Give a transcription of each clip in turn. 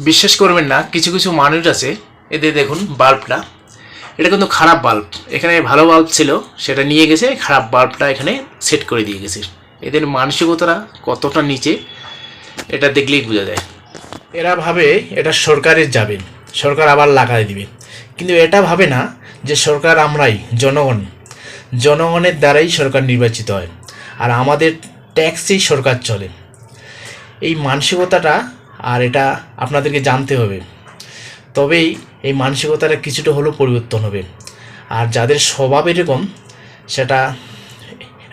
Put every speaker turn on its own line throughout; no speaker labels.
বিশ্বাস করবেন না, কিছু কিছু মানুষ আছে, এদের দেখুন বাল্বটা। এটা কিন্তু খারাপ বাল্ব। এখানে ভালো বাল্ব ছিল, সেটা নিয়ে গেছে, খারাপ বাল্বটা এখানে সেট করে দিয়ে গেছে। এদের মানসিকতাটা কতটা নিচে, এটা দেখলেই বোঝা যায়। এরা ভাবে এটা সরকারের যাবে সরকার আবার লাগাই দিবে। কিন্তু এটা ভাবে না যে সরকার আমরাই, জনগণ। জনগণের দ্বারাই সরকার নির্বাচিত হয়। আর আমাদের ট্যাক্সেই সরকার চলে। এই মানসিকতাটা আর এটা আপনাদেরকে জানতে হবে। তবেই এই মানসিকতাটা কিছুটা হলেও পরিবর্তন হবে। আর যাদের স্বভাব এরকম সেটা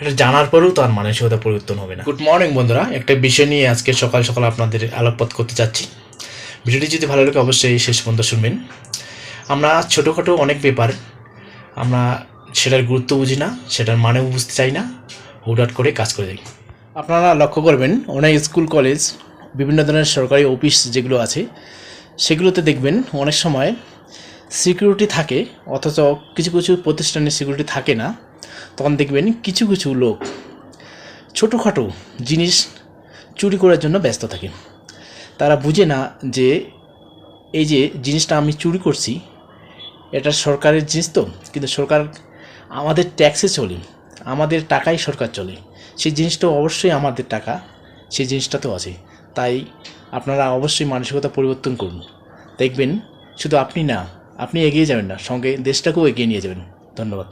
এটা জানার পরেও তার মানসিকতা পরিবর্তন হবে না। গুড মর্নিং বন্ধুরা। একটা বিষয় নিয়ে আজকে সকাল সকাল আপনাদের আলোকপাত করতে চাচ্ছি। ভিডিওটি যদি ভালো লাগে অবশ্যই শেষ পর্যন্ত শুনবেন। আমরা ছোটোখাটো অনেক ব্যাপার আমরা সেটার গুরুত্ব বুঝি না সেটার মানেও বুঝতে চাই না। হুটহাট করে কাজ করে যাই আপনারা লক্ষ্য করবেন অনেক স্কুল কলেজ বিভিন্ন ধরনের সরকারি অফিস যেগুলো আছে, সেগুলোতে দেখবেন অনেক সময় সিকিউরিটি থাকে, অথচ কিছু কিছু প্রতিষ্ঠানে সিকিউরিটি থাকে না। তখন দেখবেন কিছু কিছু লোক ছোটোখাটো জিনিস চুরি করার জন্য ব্যস্ত থাকে। তারা বুঝে না যে এই যে জিনিসটা আমি চুরি করছি, এটা সরকারের জিনিস তো, কিন্তু সরকার আমাদের ট্যাক্সে চলে, আমাদের টাকাই সরকার চলে। সেই জিনিসটা অবশ্যই আমাদের টাকা, সেই জিনিসটা তো আছে। তাই আপনারা অবশ্যই মানসিকতা পরিবর্তন করুন। দেখবেন শুধু আপনি না, আপনি এগিয়ে যাবেন না, সঙ্গে দেশটাকেও এগিয়ে নিয়ে যাবেন। ধন্যবাদ।